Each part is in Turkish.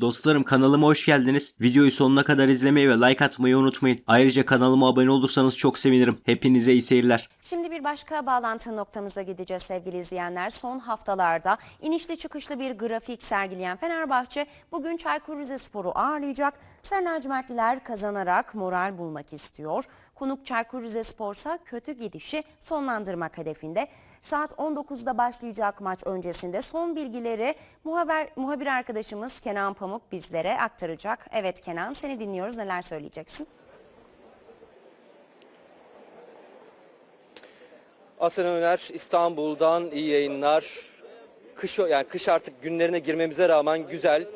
Dostlarım kanalıma hoş geldiniz. Videoyu sonuna kadar izlemeyi ve like atmayı unutmayın. Ayrıca kanalıma abone olursanız çok sevinirim. Hepinize iyi seyirler. Şimdi bir başka bağlantı noktamıza gideceğiz sevgili izleyenler. Son haftalarda inişli çıkışlı bir grafik sergileyen Fenerbahçe bugün Çaykur Rizespor'u ağırlayacak. Sarı lacivertliler kazanarak moral bulmak istiyor. Konuk Çaykur Rizespor kötü gidişi sonlandırmak hedefinde. Saat 19'da başlayacak maç öncesinde son bilgileri muhaber, muhabir arkadaşımız Kenan Pamuk bizlere aktaracak. Evet Kenan seni dinliyoruz neler söyleyeceksin? Hasan Öner İstanbul'dan iyi yayınlar. Kış yani kış artık günlerine girmemize rağmen güzel,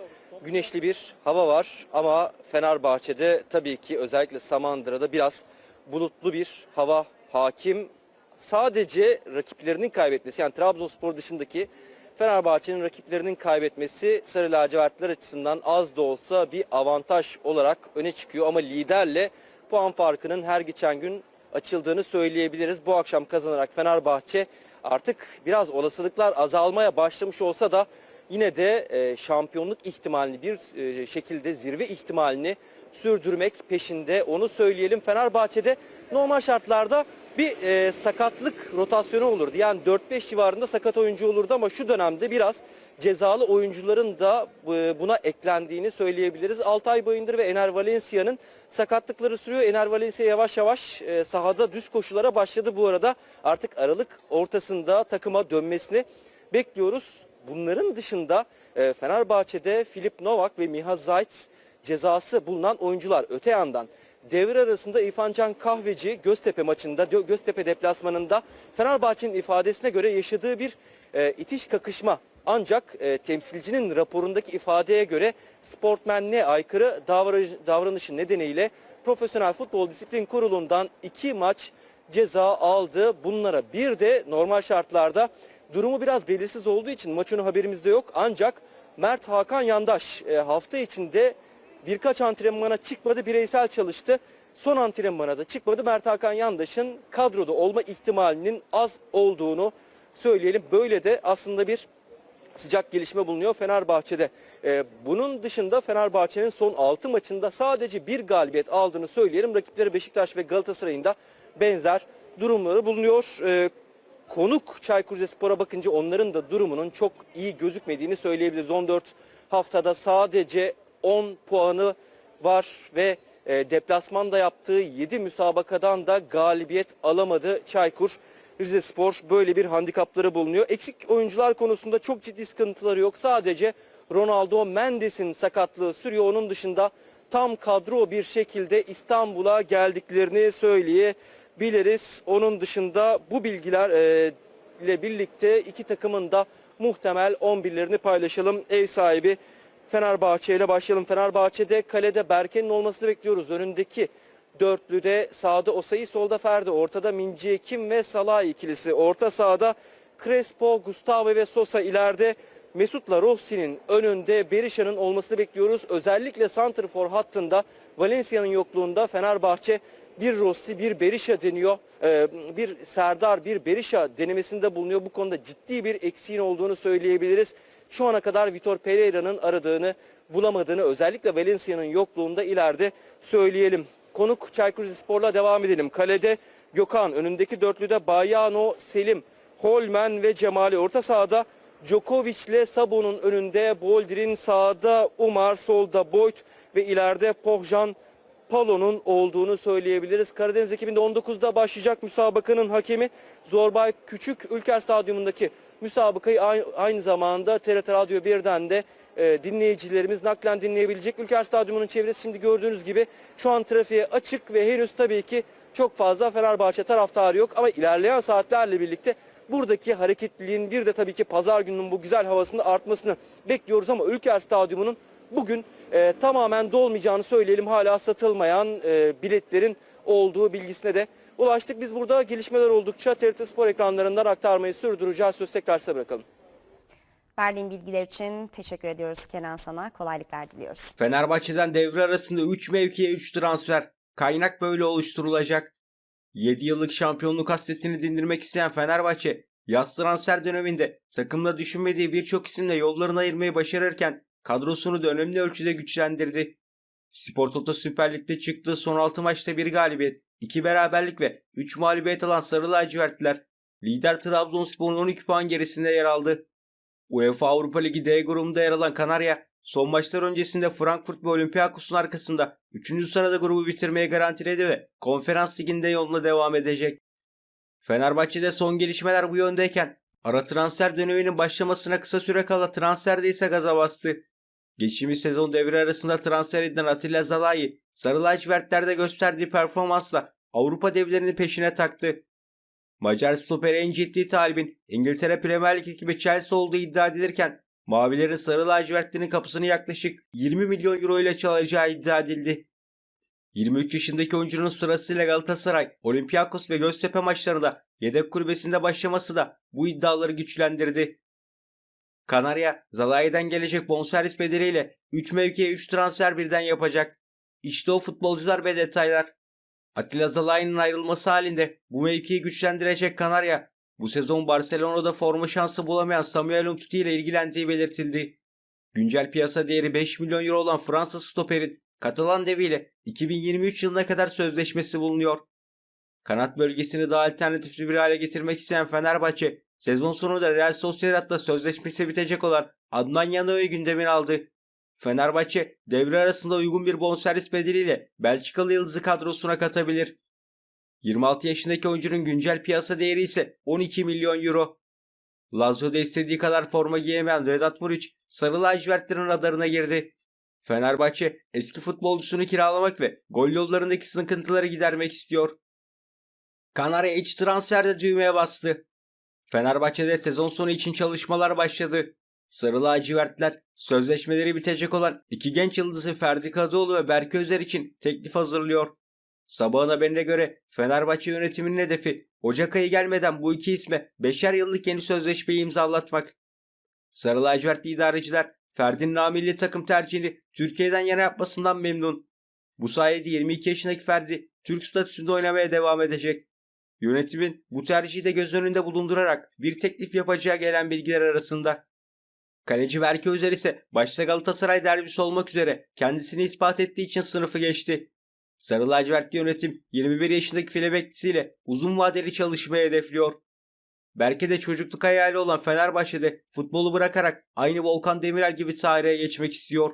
güneşli bir hava var ama Fenerbahçe'de tabii ki özellikle Samandıra'da biraz bulutlu bir hava hakim. Sadece rakiplerinin kaybetmesi yani Trabzonspor dışındaki Fenerbahçe'nin rakiplerinin kaybetmesi Sarı lacivertler açısından az da olsa bir avantaj olarak öne çıkıyor ama liderle puan farkının her geçen gün açıldığını söyleyebiliriz. Bu akşam kazanarak Fenerbahçe artık biraz olasılıklar azalmaya başlamış olsa da yine de e, şampiyonluk ihtimalini bir e, şekilde zirve ihtimalini sürdürmek peşinde onu söyleyelim. Fenerbahçe'de normal şartlarda bir e, sakatlık rotasyonu olurdu. Yani 4-5 civarında sakat oyuncu olurdu ama şu dönemde biraz cezalı oyuncuların da e, buna eklendiğini söyleyebiliriz. Altay Bayındır ve Ener Valencia'nın sakatlıkları sürüyor. Ener Valencia yavaş yavaş e, sahada düz koşulara başladı bu arada. Artık Aralık ortasında takıma dönmesini bekliyoruz. Bunların dışında e, Fenerbahçe'de Filip Novak ve Miha Zayt cezası bulunan oyuncular. Öte yandan devre arasında İrfan Can Kahveci Göztepe maçında, Göztepe deplasmanında Fenerbahçe'nin ifadesine göre yaşadığı bir e, itiş kakışma ancak e, temsilcinin raporundaki ifadeye göre sportmenliğe aykırı davranış, davranışı nedeniyle Profesyonel Futbol Disiplin Kurulu'ndan iki maç ceza aldı. Bunlara bir de normal şartlarda durumu biraz belirsiz olduğu için maçın haberimizde yok. Ancak Mert Hakan Yandaş e, hafta içinde birkaç antrenmana çıkmadı, bireysel çalıştı. Son antrenmana da çıkmadı. Mert Hakan Yandaş'ın kadroda olma ihtimalinin az olduğunu söyleyelim. Böyle de aslında bir sıcak gelişme bulunuyor Fenerbahçe'de. Ee, bunun dışında Fenerbahçe'nin son 6 maçında sadece bir galibiyet aldığını söyleyelim. Rakipleri Beşiktaş ve Galatasaray'ın da benzer durumları bulunuyor. Ee, konuk Çaykur Rizespor'a bakınca onların da durumunun çok iyi gözükmediğini söyleyebiliriz. 14 haftada sadece 10 puanı var ve e, deplasmanda yaptığı 7 müsabakadan da galibiyet alamadı Çaykur. Rizespor böyle bir handikapları bulunuyor. Eksik oyuncular konusunda çok ciddi sıkıntıları yok. Sadece Ronaldo Mendes'in sakatlığı sürüyor. Onun dışında tam kadro bir şekilde İstanbul'a geldiklerini söyleyebiliriz. Onun dışında bu bilgiler e, ile birlikte iki takımın da muhtemel 11'lerini paylaşalım. Ev sahibi Fenerbahçe ile başlayalım. Fenerbahçe'de kalede Berke'nin olmasını bekliyoruz. Önündeki dörtlüde sağda Osayi, solda Ferdi, ortada Minci Ekim ve Salah ikilisi. Orta sahada Crespo, Gustavo ve Sosa ileride Mesut'la Rossi'nin önünde Berisha'nın olmasını bekliyoruz. Özellikle Santrfor hattında Valencia'nın yokluğunda Fenerbahçe bir Rossi bir Berisha deniyor. Ee, bir Serdar bir Berisha denemesinde bulunuyor. Bu konuda ciddi bir eksiğin olduğunu söyleyebiliriz. Şu ana kadar Vitor Pereira'nın aradığını bulamadığını özellikle Valencia'nın yokluğunda ileride söyleyelim. Konuk Çaykur Rizespor'la devam edelim. Kalede Gökhan, önündeki dörtlüde Bayano, Selim, Holmen ve Cemali. Orta sahada Djokovic ile Sabo'nun önünde Boldrin sağda Umar, solda Boyd ve ileride Pohjan Palo'nun olduğunu söyleyebiliriz. Karadeniz ekibinde 19'da başlayacak müsabakanın hakemi Zorbay Küçük Ülker Stadyumundaki müsabakayı aynı zamanda TRT Radyo 1'den de e, dinleyicilerimiz naklen dinleyebilecek. Ülker Stadyumu'nun çevresi şimdi gördüğünüz gibi şu an trafiğe açık ve henüz tabii ki çok fazla Fenerbahçe taraftarı yok. Ama ilerleyen saatlerle birlikte buradaki hareketliliğin bir de tabii ki pazar gününün bu güzel havasında artmasını bekliyoruz. Ama Ülker Stadyumu'nun bugün e, tamamen dolmayacağını söyleyelim. Hala satılmayan e, biletlerin olduğu bilgisine de ulaştık. Biz burada gelişmeler oldukça TRT Spor ekranlarından aktarmayı sürdüreceğiz. Söz tekrar size bırakalım. Verdiğin bilgiler için teşekkür ediyoruz Kenan sana. Kolaylıklar diliyoruz. Fenerbahçe'den devre arasında 3 mevkiye 3 transfer. Kaynak böyle oluşturulacak. 7 yıllık şampiyonluk hasretini dindirmek isteyen Fenerbahçe yaz transfer döneminde takımda düşünmediği birçok isimle yollarını ayırmayı başarırken kadrosunu da önemli ölçüde güçlendirdi. Spor Toto Süper Lig'de çıktığı son 6 maçta bir galibiyet, 2 beraberlik ve 3 mağlubiyet alan Sarı Lacivertliler lider Trabzonspor'un 12 puan gerisinde yer aldı. UEFA Avrupa Ligi D grubunda yer alan Kanarya son maçlar öncesinde Frankfurt ve Olympiakos'un arkasında 3. sırada grubu bitirmeye garantiledi ve konferans liginde yoluna devam edecek. Fenerbahçe'de son gelişmeler bu yöndeyken ara transfer döneminin başlamasına kısa süre kala transferde ise gaza bastı. Geçtiğimiz sezon devre arasında transfer edilen Atilla Zalai, Sarı Lacivertler'de gösterdiği performansla Avrupa devlerini peşine taktı. Macar stoperi en ciddi talibin İngiltere Premier Lig ekibi Chelsea olduğu iddia edilirken Mavilerin Sarı Lacivertlerin kapısını yaklaşık 20 milyon euro ile çalacağı iddia edildi. 23 yaşındaki oyuncunun sırasıyla Galatasaray, Olympiakos ve Göztepe maçlarında yedek kulübesinde başlaması da bu iddiaları güçlendirdi. Kanarya, Zalai'den gelecek bonservis bedeliyle 3 mevkiye 3 transfer birden yapacak. İşte o futbolcular ve detaylar. Atilla Zalai'nin ayrılması halinde bu mevkiyi güçlendirecek Kanarya, bu sezon Barcelona'da forma şansı bulamayan Samuel Umtiti ile ilgilendiği belirtildi. Güncel piyasa değeri 5 milyon euro olan Fransa stoperin Katalan deviyle 2023 yılına kadar sözleşmesi bulunuyor. Kanat bölgesini daha alternatifli bir hale getirmek isteyen Fenerbahçe, sezon sonunda Real Sociedad'la sözleşmesi bitecek olan Adnan Yano'yu gündemine aldı. Fenerbahçe devre arasında uygun bir bonservis bedeliyle Belçikalı yıldızı kadrosuna katabilir. 26 yaşındaki oyuncunun güncel piyasa değeri ise 12 milyon euro. Lazio'da istediği kadar forma giyemeyen Vedat Muriç, Sarı lacivertlerin radarına girdi. Fenerbahçe eski futbolcusunu kiralamak ve gol yollarındaki sıkıntıları gidermek istiyor. Kanarya iç transferde düğmeye bastı. Fenerbahçe'de sezon sonu için çalışmalar başladı. Sarı lacivertler sözleşmeleri bitecek olan iki genç yıldızı Ferdi Kadıoğlu ve Berke Özer için teklif hazırlıyor. Sabahın haberine göre Fenerbahçe yönetiminin hedefi Ocak ayı gelmeden bu iki isme 5'er yıllık yeni sözleşmeyi imzalatmak. Sarı lacivertli idareciler Ferdi'nin namilli takım tercihini Türkiye'den yana yapmasından memnun. Bu sayede 22 yaşındaki Ferdi Türk statüsünde oynamaya devam edecek. Yönetimin bu tercihi de göz önünde bulundurarak bir teklif yapacağı gelen bilgiler arasında. Kaleci Berke Özer ise başta Galatasaray derbisi olmak üzere kendisini ispat ettiği için sınıfı geçti. Sarı lacivertli yönetim 21 yaşındaki file beklisiyle uzun vadeli çalışmayı hedefliyor. Berke de çocukluk hayali olan Fenerbahçe'de futbolu bırakarak aynı Volkan Demirel gibi tarihe geçmek istiyor.